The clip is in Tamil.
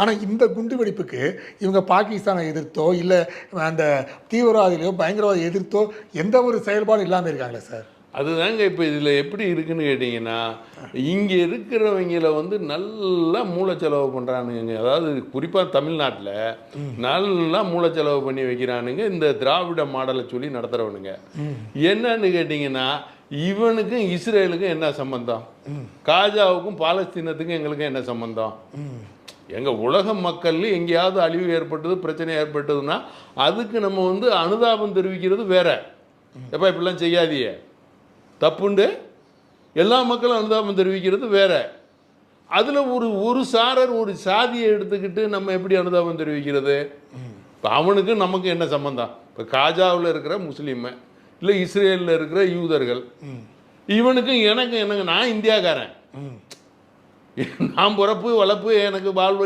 ஆனால் இந்த குண்டு வெடிப்புக்கு இவங்க பாகிஸ்தானை எதிர்த்தோ இல்லை அந்த தீவிரவாதிகளையோ பயங்கரவாதி எதிர்த்தோ எந்த ஒரு செயல்பாடும் இல்லாமல் இருக்காங்களே சார்? அதுதாங்க இப்போ இதில் எப்படி இருக்குன்னு கேட்டிங்கன்னா இங்கே இருக்கிறவங்கள வந்து நல்லா மூளைச்செலவு பண்ணுறானுங்க அதாவது குறிப்பாக தமிழ்நாட்டில் நல்லா மூளைச்செலவு பண்ணி வைக்கிறானுங்க. இந்த திராவிட மாடலை சொல்லி நடத்துகிறவனுங்க என்னன்னு கேட்டிங்கன்னா இவனுக்கும் இஸ்ரேலுக்கும் என்ன சம்பந்தம்? காஜாவுக்கும் பாலஸ்தீனத்துக்கும் எங்களுக்கும் என்ன சம்பந்தம்? எங்கள் உலக மக்கள் எங்கேயாவது அழிவு ஏற்பட்டது பிரச்சனை ஏற்பட்டதுன்னா அதுக்கு நம்ம வந்து அனுதாபம் தெரிவிக்கிறது வேற. எப்போ இப்படிலாம் செய்யாதீங்க. தப்புண்டு? எல்லா மக்களும் அனுதாபம் தெரிவிக்கிறது வேற. அதில் ஒரு ஒரு சாரர் ஒரு சாதியை எடுத்துக்கிட்டு நம்ம எப்படி அனுதாபம் தெரிவிக்கிறது? இப்போ அவனுக்கு நமக்கு என்ன சம்பந்தம்? இப்போ காஜாவில் இருக்கிற முஸ்லீமு இல்லை இஸ்ரேலில் இருக்கிற யூதர்கள் இவனுக்கும் எனக்கும் எனக்கு நான் இந்தியாக்காரன். நான் பிறப்பு வளர்ப்பு எனக்கு வாழ்வு